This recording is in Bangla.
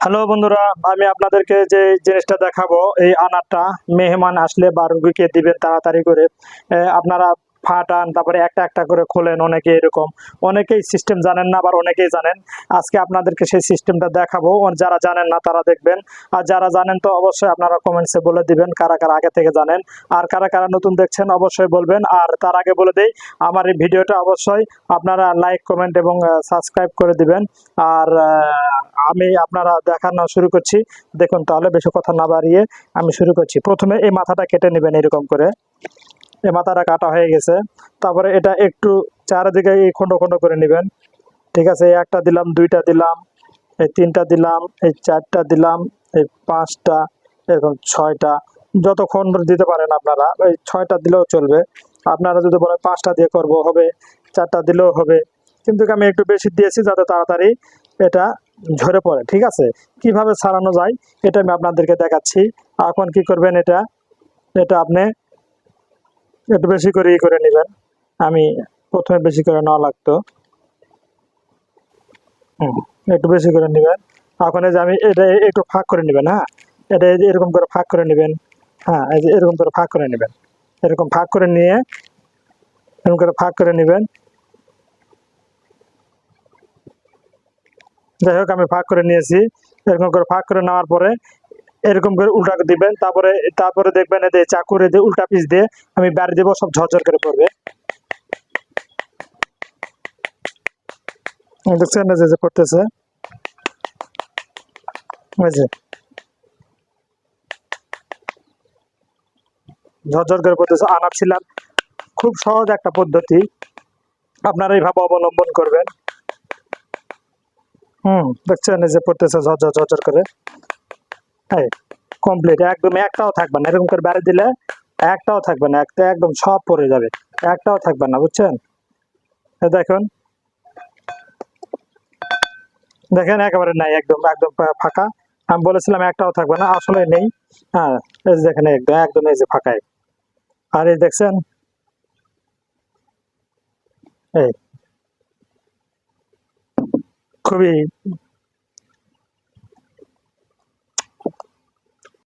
হ্যালো বন্ধুরা, আমি আপনাদেরকে যে জিনিসটা দেখাবো, এই আনারটা মেহমান আসলে বা রুগীকে দিবেন তাড়াতাড়ি করে। আপনারা ফাটান, তারপরে একটা একটা করে খোলেন অনেকে এরকম। অনেকেই সিস্টেম জানেন না, আবার অনেকেই জানেন। আজকে আপনাদেরকে সেই সিস্টেমটা দেখাবো। যারা জানেন না, তারা দেখবেন। আর যারা জানেন তো অবশ্যই আপনারা কমেন্টসে বলে দিবেন কারা কারা আগে থেকে জানেন। আর কারা কারা নতুন দেখছেন, অবশ্যই বলবেন। আর তার আগে বলে দেই, আমার এই ভিডিওটা অবশ্যই আপনারা লাইক কমেন্ট এবং সাবস্ক্রাইব করে দিবেন। আর আমি আপনারা দেখানো শুরু করছি। দেখুন তাহলে বেশি কথা না বাড়িয়ে আমি শুরু করছি। প্রথমে এই মাথাটা কেটে নেবেন এরকম করে। এই মাথাটা কাটা হয়ে গেছে। তারপরে এটা একটু চারিদিকে এই খন্ড খন্ড করে নেবেন। ঠিক আছে, এই একটা দিলাম, দুইটা দিলাম, এই তিনটা দিলাম, এই চারটা দিলাম, এই পাঁচটা, এরকম ছয়টা। যতক্ষণ দিতে পারেন আপনারা, এই ছয়টা দিলেও চলবে। আপনারা যদি বলেন পাঁচটা দিয়ে করব, হবে, চারটা দিলেও হবে। কিন্তু আমি একটু বেশি দিয়েছি যাতে তাড়াতাড়ি এটা ঝরে পড়ে, ঠিক আছে? কীভাবে ছাড়ানো যায়, এটা আমি আপনাদেরকে দেখাচ্ছি। এখন কি করবেন এটা? এটা আপনি একটু বেশি করে ই করে নেবেন। আমি প্রথমে বেশি করে নেওয়া লাগতো। একটু বেশি করে নেবেন। এখন যে আমি এটা একটু ফাঁক করে নেবেন হ্যাঁ? এটা এরকম করে ফাঁক করে নেবেন হ্যাঁ? এই যে এরকম করে ফাঁক করে নেবেন। এরকম ফাঁক করে নিয়ে এরকম করে ফাঁক করে নেবেন। যাই হোক, আমি ফাঁক করে নিয়েছি। এরকম করে ফাঁক করে নেওয়ার পরে এরকম করে উল্টা দিবেন, তারপরে তারপরে দেখবেন এতে চাকুরে দিয়ে উল্টা পিস দিয়ে আমি বাড়ি দেবো, সব ঝরঝর করে পড়বে। দেখছেন যে করতেছে ঝরঝর করে পড়তেছে ছিলাম। খুব সহজ একটা পদ্ধতি। আপনারা এইভাবে অবলম্বন করবেন। হুম, দেখছেন যে পড়তেছে ঝরঝর ঝরঝর করে। কমপ্লিট একদম একটাও থাকবে না। এরকম করে বেড়ে দিলে একটাও থাকবে না একটা একদম সব পড়ে যাবে। একটাও থাকবে না, বুঝছেন? দেখুন। দেখেন, একেবারে নাই, একদম একদম ফাঁকা। আমি বলেছিলাম একটাও থাকবে না, আসলে নেই। হ্যাঁ এই দেখেন, একদম একদম এই যে ফাঁকাই। আর এই দেখছেন? এই। খুবই